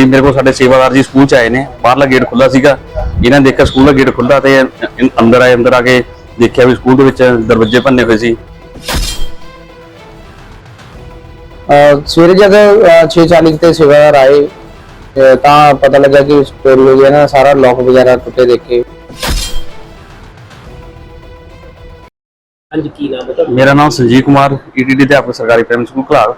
ਸੀ ਮੇਰੇ ਕੋਲ ਸਾਡੇ ਸੇਵਾਦਾਰ ਜੀ ਸਕੂਲ ਚ ਆਏ ਨੇ ਬਾਹਰਲਾ ਗੇਟ ਖੁੱਲਾ ਸੀਗਾ ਇਹਨਾਂ ਦੇਖਿਆ ਸਕੂਲ ਦਾ ਗੇਟ ਖੁੱਲਾ ਤੇ ਅੰਦਰ ਆਏ ਅੰਦਰ ਆ ਕੇ ਦੇਖਿਆ ਵੀ ਸਕੂਲ ਦੇ ਵਿੱਚ ਦਰਵਾਜ਼ੇ ਭੰਨੇ ਹੋਏ ਸੀ। ਸਵੇਰੇ ਜਦ 6:40 ਤੇ ਸੇਵਾਦਾਰ ਆਏ ਤਾਂ ਪਤਾ ਲੱਗਾ ਕਿ ਚੋਰੀ ਹੋ ਗਿਆ ਨਾ ਸਾਰਾ ਲੋਕ ਵਗੈਰਾ ਟੁੱਟੇ ਦੇਖੇ। ਹਾਂਜੀ ਕੀ ਨਾਮ ਹੈ ਤੁਹਾਡਾ? ਮੇਰਾ ਨਾਮ ਸੰਜੀਵ ਕੁਮਾਰ ਈਟੀਡੀ ਅਧਿਆਪਕ ਸਰਕਾਰੀ ਪ੍ਰਾਇਮਰੀ ਸਕੂਲ ਘਲਾਲ।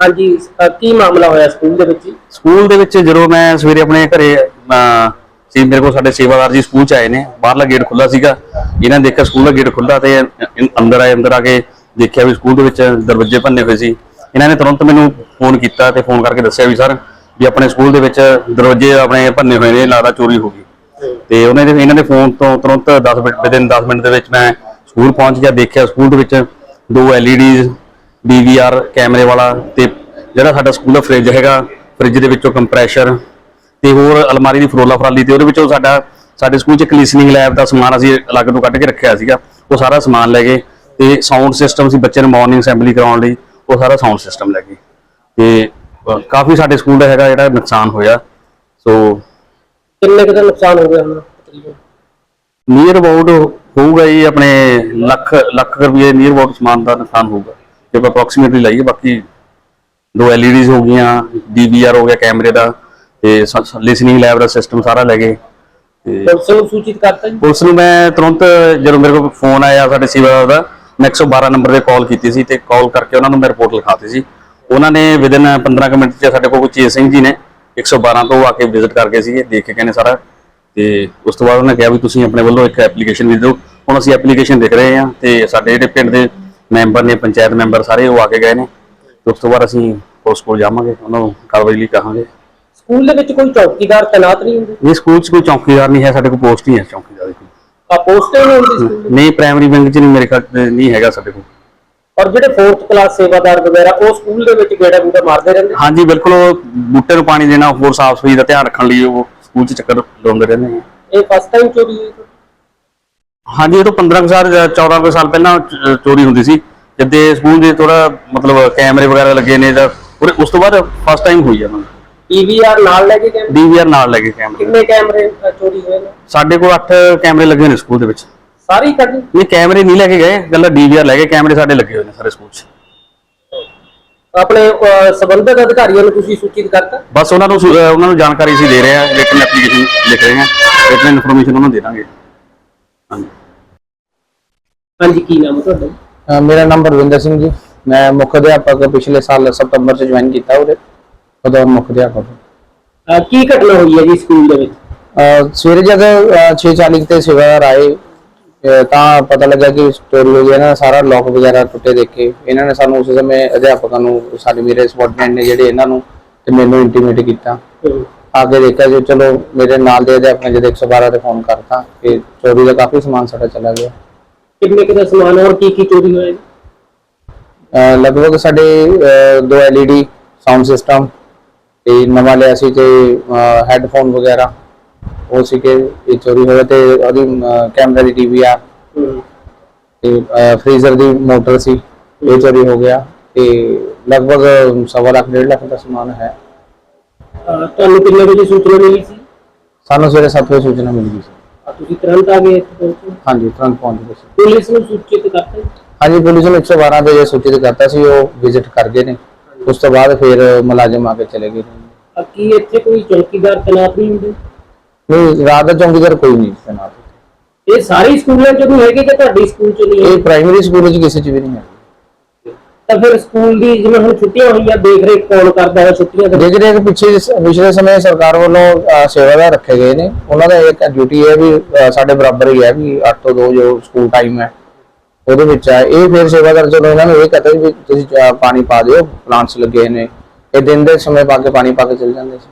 ਹਾਂਜੀ ਅਹ ਕੀ ਮਾਮਲਾ ਹੋਇਆ ਸਕੂਲ ਦੇ ਵਿੱਚ ਜੀ? ਸਕੂਲ ਦੇ ਵਿੱਚ ਜਦੋਂ ਮੈਂ ਸਵੇਰੇ ਆਪਣੇ ਘਰੇ ਅਹ, ਸੀ ਮੇਰੇ ਕੋਲ ਸਾਡੇ ਸੇਵਾਦਾਰ ਜੀ ਸਕੂਲ ਚ ਆਏ ਨੇ ਬਾਹਰਲਾ ਗੇਟ ਖੁੱਲਾ ਸੀਗਾ ਇਹਨਾਂ ਨੇ ਦੇਖਿਆ ਸਕੂਲ ਦਾ ਗੇਟ ਖੁੱਲਾ ਤੇ ਇ- ਅੰਦਰ ਆਏ ਅੰਦਰ ਆ ਕੇ ਦੇਖਿਆ ਵੀ ਸਕੂਲ ਦੇ ਵਿੱਚ ਦਰਵਾਜ਼ੇ ਭੰਨੇ ਹੋਏ ਸੀ ਇਹਨਾਂ ਨੇ ਤੁਰੰਤ ਮੈਨੂੰ ਫੋਨ ਕੀਤਾ ਤੇ ਫੋਨ ਕਰਕੇ ਦੱਸਿਆ ਵੀ ਸਰ ਵੀ ਆਪਣੇ ਸਕੂਲ ਦੇ ਵਿੱਚ ਦਰਵਾਜ਼ੇ ਆਪਣੇ ਭੰਨੇ ਹੋਏ ਨੇ ਲੱਗਦਾ ਚੋਰੀ ਹੋ ਗਈ ਤੇ ਉਹਨਾਂ ਦੇ ਇਹਨਾਂ ਦੇ ਫੋਨ ਤੋਂ ਤੁਰੰਤ 10 ਮਿੰਟ ਵਿਦਿਨ 10 ਮਿੰਟ ਦੇ ਵਿੱਚ ਮੈਂ ਸਕੂਲ ਪਹੁੰਚ ਗਿਆ ਦੇਖਿਆ ਸਕੂਲ ਦੇ ਵਿੱਚ ਦੋ LEDs DVR ਕੈਮਰੇ ਵਾਲਾ ਤੇ ਜਿਹੜਾ ਸਾਡਾ ਸਕੂਲ ਦਾ ਫ੍ਰਿਜ ਹੈਗਾ ਫ੍ਰਿਜ ਦੇ ਵਿੱਚੋਂ ਕੰਪਰੈਸ਼ਰ ਤੇ ਹੋਰ ਅਲਮਾਰੀ ਦੀ ਫਰੋਲਾ ਫਰਾਲੀ ਤੇ ਉਹਦੇ ਵਿੱਚੋਂ ਸਾਡਾ ਸਾਡੇ ਸਕੂਲ 'ਚ ਕਲੀਸਨਿੰਗ ਲੈਬ ਦਾ ਸਮਾਨ ਅਸੀਂ ਅਲੱਗ ਤੋਂ ਕੱਢ ਕੇ ਰੱਖਿਆ ਸੀਗਾ। ਉਹ ਸਾਰਾ ਸਮਾਨ ਲੈ ਗਏ ਤੇ ਸਾਊਂਡ ਸਿਸਟਮ ਸੀ ਬੱਚੇ ਨੂੰ ਮਾਰਨਿੰਗ ਅਸੈਂਬਲੀ ਕਰਾਉਣ ਲਈ ਉਹ ਸਾਰਾ ਸਾਊਂਡ ਸਿਸਟਮ ਲੈ ਗਏ। ਤੇ ਕਾਫੀ ਸਾਡੇ ਸਕੂਲ ਦਾ ਹੈਗਾ ਜਿਹੜਾ ਨੁਕਸਾਨ ਹੋਇਆ। ਸੋ ਕਿੰਨੇ ਕੁ ਦਾ ਨੁਕਸਾਨ ਹੋ ਗਿਆ ਹੁਣ ਤਕਰੀਬਨ? ਨੀਅਰ ਅਬਾਊਟ ਹੋਊਗਾ ਜੀ ਆਪਣੇ ਲੱਖ ਲੱਖ ਰੁਪਏ ਨੀਅਰ ਅਬਾਊਟ ਸਮਾਨ ਦਾ ਨੁਕਸਾਨ ਹੋਊਗਾ। ਜੇ ਅਪਰੋਕਸੀਮੇਟਲੀ ਲਾਈਏ ਬਾਕੀ ਦੋ ਐਲਈਡੀਜ਼ ਹੋ ਗਈਆਂ ਡੀਵੀਆਰ ਹੋ ਗਿਆ ਕੈਮਰੇ ਦਾ ਤੇ ਲਿਸਨਿੰਗ ਲੈਬ ਦਾ ਸਿਸਟਮ ਸਾਰਾ ਲੈ ਗਏ ਤੇ ਪੁਲਿਸ ਨੂੰ ਸੂਚਿਤ ਕਰਤਾ ਜੀ? ਪੁਲਿਸ ਨੂੰ ਮੈਂ ਤੁਰੰਤ ਜਦੋਂ ਮੇਰੇ ਕੋਲ ਫੋਨ ਆਇਆ ਸਾਡੇ ਸੇਵਾਦਾਰ ਦਾ ਮੈਂ 112 ਨੰਬਰ ਤੇ ਕਾਲ ਕੀਤੀ ਸੀ ਤੇ ਕਾਲ ਕਰਕੇ ਉਹਨਾਂ ਨੂੰ ਮੈਂ ਰਿਪੋਰਟ ਲਿਖਾਤੀ ਸੀ। ਉਹਨਾਂ ਨੇ ਵਿਦਨ 15 ਕੁ ਮਿੰਟ ਚ ਸਾਡੇ ਕੋਲ ਚੇਤ ਸਿੰਘ ਜੀ ਨੇ 112 ਤੋਂ ਆ ਕੇ ਵਿਜ਼ਿਟ ਕਰਕੇ ਸੀਗੇ ਦੇਖ ਕੇ ਕਹਿੰਦੇ ਸਾਰਾ ਤੇ ਉਸ ਤੋਂ ਬਾਅਦ ਉਹਨੇ ਕਿਹਾ ਵੀ ਤੁਸੀਂ ਆਪਣੇ ਵੱਲੋਂ ਇੱਕ ਐਪਲੀਕੇਸ਼ਨ ਵੀ ਦਿਓ। ਹੁਣ ਅਸੀਂ ਐਪਲੀਕੇਸ਼ਨ ਲਿਖ ਰਹੇ ਹਾਂ ਤੇ ਸਾਡੇ ਜਿਹੜੇ ਪਿੰਡ ਦੇ ਮੈਂਬਰ ਨੇ ਪੰਚਾਇਤ ਮੈਂਬਰ ਸਾਰੇ ਉਹ ਆ ਕੇ ਗਏ ਨੇ। ਤੇ ਉਸ ਤੋਂ ਬਾਅਦ ਅਸੀਂ ਪੁਲਿਸ ਕੋਲ ਜਾਵਾਂਗੇ ਉਹਨਾਂ ਨੂੰ ਕਾਰਵਾਈ ਲਈ ਕਹਾਂਗੇ। ਸਕੂਲ ਦੇ ਵਿੱਚ ਕੋਈ ਚੌਕੀਦਾਰ ਤੈਨਾਤ ਨਹੀਂ ਹੁੰਦੇ? ਇਹ ਸਕੂਲ 'ਚ ਕੋਈ ਚੌਕੀਦਾਰ ਨਹੀਂ ਹੈ ਸਾਡੇ ਕੋਲ ਪੋਸਟ ਹੀ ਹੈ ਚੌਕੀਦਾਰ ਦੀ। ਆ ਪੋਸਟਰ ਨਹੀਂ ਹੁੰਦੀ ਸਕੂਲ ਦੇ? ਨਹੀਂ ਪ੍ਰਾਇਮਰੀ ਬੈਂਕ 'ਚ ਨਹੀਂ ਮੇਰੇ ਖਿਆਲ 'ਚ ਨਹੀਂ ਹੈਗਾ ਸਾਡੇ ਕੋਲ। ਔਰ ਜਿਹੜੇ 4th ਕਲਾਸ ਸੇਵਾਦਾਰ ਵਗੈਰਾ ਉਹ ਸਕੂਲ ਦੇ ਵਿੱਚ ਗੇੜਾ ਗੂੜਾ ਮਾਰਦੇ ਰਹਿੰਦੇ? ਹਾਂਜੀ ਬਿਲਕੁਲ ਉਹ ਬੂਟੇ ਨੂੰ ਪਾਣੀ ਦੇਣਾ ਹੋਰ ਸਾਫ਼ ਸਫ਼ਾਈ ਦਾ ਧਿਆਨ ਰੱਖਣ ਲਈ ਉਹ ਸਕੂਲ 'ਚ ਚੱਕਰ ਲਾਉਂਦੇ ਰਹਿੰਦੇ ਨੇ। ਇਹ ਫਸਟ ਟਾਈਮ ਚੋਰੀ ਹੋਈ? ਹਾਂਜੀ ਇਹ ਤੋਂ 15 ਕੁ ਸਾਲ ਜਾਂ 14 ਕੁ ਸਾਲ ਪਹਿਲਾਂ ਚੋਰੀ ਹੁੰਦੀ ਸੀ। ਜਦ ਸਕੂਲ ਦੇ ਥੋੜਾ ਮਤਲਬ ਕੈਮਰੇ ਵਗੈਰਾ ਲੱਗੇ ਨੇ ਜਾਂ ਉਹਦੇ- ਉਸ ਤੋਂ ਬਾਅਦ ਫਸਟ ਟਾਈਮ ਹੋਈ ਆ ਪੀਵੀਆਰ ਨਾਲ ਲੈ ਕੇ ਗਏ ਡੀਵੀਆਰ ਨਾਲ ਲੱਗੇ ਕੈਮਰੇ। ਕਿੰਨੇ ਕੈਮਰੇ ਅ, ਚੋਰੀ ਹੋਏ ਨੇ? ਸਾਡੇ ਕੋਲ 8 ਕੈਮਰੇ ਲੱਗੇ ਨੇ ਸਕੂਲ ਦੇ ਵਿੱਚ। ਸਾਰੀ ਕੱਢ ਇਹ ਕੈਮਰੇ ਨਹੀਂ ਲੈ ਕੇ ਗਏ ਗੱਲਾਂ ਡੀਵੀਆਰ ਲੈ ਕੇ ਕੈਮਰੇ ਸਾਡੇ ਲੱਗੇ ਹੋਏ ਨੇ ਸਾਰੇ ਸਕੂਲ 'ਚ। ਆਪਣੇ ਅ, ਸੰਬੰਧਿਤ ਅਧਿਕਾਰੀਆਂ ਨੂੰ ਤੁਸੀਂ ਸੂਚਿਤ ਕਰਤਾ? ਬਸ ਉਹਨਾਂ ਨੂੰ ਸੁ- ਅਹ ਉਹਨਾਂ ਨੂੰ ਜਾਣਕਾਰੀ ਅਸੀਂ ਦੇ ਰਹੇ ਹਾਂ ਰਿਟਨ ਐਪਲੀਕੇਸ਼ਨ ਲਿਖ ਰਹੇ ਹਾਂ ਰਿਟਨ ਇਨਫੋਰਮੇਸ਼ਨ ਉਹਨਾਂ ਨੂੰ ਦੇ ਦਾਂਗੇ। ਹਾਂਜੀ। ਹਾਂਜੀ ਕੀ ਨਾਮ ਹੈ ਤੁਹਾਡਾ? ਅਹ ਮੇਰਾ ਨਾਮ ਬਰਵਿੰਦਰ ਸਿੰਘ ਜੀ। ਮੈਂ ਮੁੱਖ ਅਧਿਆਪਕ ਪਿਛਲੇ ਸਾਲ ਸਤੰਬਰ ਚ ਜੁਆਇਨ ਕੀਤਾ ਉਰੇ। ਉਹਦਾ ਮੁੱਖ ਅਧਿਆਪਕ। ਅ, ਕੀ ਘਟਨਾ ਹੋਈ ਹੈ ਜੀ ਸਕੂਲ ਦੇ ਵਿੱਚ? ਅਹ ਸਵੇਰੇ ਜਦ 6:40 ਤੇ ਸੇਵਾਦਾਰ ਆਏ ਅਹ ਤਾਂ ਪਤਾ ਲੱਗਾ ਕਿ ਚੋਰੀ ਹੋ ਗਿਆ ਨਾ ਸਾਰਾ ਲੋਕ ਵਗੈਰਾ ਟੁੱਟੇ ਦੇਖੇ ਇਹਨਾਂ ਨੇ ਸਾਨੂੰ ਉਸ ਸਮੇਂ ਅਧਿਆਪਕਾਂ ਨੂੰ ਸਾਡੇ ਮੇਰੇ ਸਪੋਰਟਮੈਂਟ ਨੇ ਜਿਹੜੇ ਇਹਨਾਂ ਨੂੰ ਤੇ ਮੈਨੂੰ ਇੰਟੀਮੇਟ ਕੀਤਾ। ਹਮ, ਆ ਕੇ ਦੇਖਿਆ ਜੋ ਚਲੋ ਮੇਰੇ ਨਾਲ ਦੇ ਅਧਿਆਪਕ ਨੇ ਜਦ 112 ਤੇ ਫੋਨ ਕਰਤਾ ਕਿ ਚੋਰੀ ਦਾ ਕਾਫੀ ਸਮਾਨ ਸਾਡਾ ਚਲਾ ਗਿਆ। ਕਿੰਨੇ ਕੁ ਦਾ ਸਮਾਨ ਔਰ ਕੀ ਕੀ ਚੋਰੀ ਹੋਇਆ ਜੀ? ਅਹ ਲਗਭਗ ਸਾਡੇ ਅਹ ਦੋ LED ਸਾਊਂਡ ਸਿਸਟਮ ਤੇ ਨਵਾਂ ਲਿਆ ਸੀ ਤੇ ਹੈੱਡਫੋਨ ਵਗੈਰਾ ਉਹ ਸੀ ਕਿ ਇਹ ਚੋਰੀ ਹੋਇਆ ਤੇ ਉਹਦੀ ਕੈਮਰਾ ਦੀ ਟੀਵੀ ਆ। ਤੇ ਫ੍ਰੀਜ਼ਰ ਦੀ ਮੋਟਰ ਸੀ ਇਹ ਚੋਰੀ ਹੋ ਗਿਆ ਤੇ ਲਗਭਗ ਸਵਾ ਲੱਖ ਡੇਢ ਲੱਖ ਦਾ ਸਮਾਨ ਹੈ। ਤੁਹਾਨੂੰ ਕਿੰਨੇ ਵਜੇ ਸੂਚਨਾ ਮਿਲੀ ਸੀ? ਸਾਨੂੰ ਸਵੇਰੇ 7 ਵਜੇ ਸੂਚਨਾ ਮਿਲ ਗਈ ਸੀ। ਤੁਸੀਂ ਤੁਰੰਤ ਆ ਗਏ ਇੱਥੇ ਪਹੁੰਚੇ? ਹਾਂਜੀ ਤੁਰੰਤ ਪਹੁੰਚ ਗਏ ਸੀ। ਪੁਲਿਸ ਨੂੰ ਸੂਚਿਤ ਕਰਤਾ? ਹਾਂਜੀ ਪੁਲਿਸ ਨੂੰ 112 ਤੇ ਜੇ ਸੂਚਿਤ ਕਰਤਾ ਸੀ ਉਹ ਵਿਜ਼ਿਟ ਕਰ ਗਏ ਨੇ। ਉਸ ਤੋਂ ਬਾਅਦ ਫਿਰ ਮੁਲਾਜ਼ਮ ਆ ਕੇ ਚਲੇ ਗਏ ਨੇ। ਕੀ ਇੱਥੇ ਕੋਈ ਚੌਕੀਦਾਰ ਤੈਨਾਤ ਨਹੀਂ ਹੁੰਦੇ? ਨਹੀਂ ਰਾਤ ਦਾ ਚੌਂਕੀਦਾਰ ਕੋਈ ਨਹੀਂ ਸੀ ਨਾਲ ਇਹ ਸਾਰੇ ਸਕੂਲਾਂ ਚ ਨਹੀਂ ਹੈਗੇ ਕਿ ਤੁਹਾਡੇ ਸਕੂਲ ਚ ਨਹੀਂ ਹੈ ਇਹ ਪ੍ਰਾਇਮਰੀ ਸਕੂਲ ਵਿੱਚ ਕਿਸੇ ਚ ਵੀ ਨਹੀਂ ਹੈ। ਤਾਂ ਫਿਰ ਸਕੂਲ ਦੀ ਜਿਵੇਂ ਹੁਣ ਛੁੱਟੀਆਂ ਹੋਈਆਂ ਦੇਖ ਰੇਖ ਕੌਣ ਕਰਦਾ ਹੈ ਛੁੱਟੀਆਂ ਦੇ ਦੇਖ ਰਹੇ ਪਿੱਛੇ ਪਿਛਲੇ ਸਮੇਂ ਸਰਕਾਰ ਵੱਲੋਂ ਅਹ, ਸੇਵਾਦਾਰ ਰੱਖੇ ਗਏ ਨੇ। ਉਹਨਾਂ ਦਾ ਇੱਕ ਡਿਊਟੀ ਹੈ ਵੀ ਅਹ, ਸਾਡੇ ਬਰਾਬਰ ਹੀ ਹੈ ਵੀ 8 ਤੋਂ 2 ਜੋ ਸਕੂਲ ਟਾਈਮ ਹੈ ਉਹਦੇ ਵਿੱਚ ਹੈ। ਇਹ ਫਿਰ ਸੇਵਾਦਾਰ ਜਦੋਂ ਇਹਨਾਂ ਨੂੰ ਇਹ ਕਹਤੇ ਵੀ ਤੁਸੀਂ ਅਹ, ਪਾਣੀ ਪਾ ਦਿਓ ਪਲਾਂਟਸ ਲੱਗੇ ਨੇ। ਇਹ ਦਿਨ ਦੇ ਸਮੇਂ ਪਾ ਕੇ ਪਾਣੀ ਪਾ ਕੇ ਚਲ ਜਾਂਦੇ ਸੀ।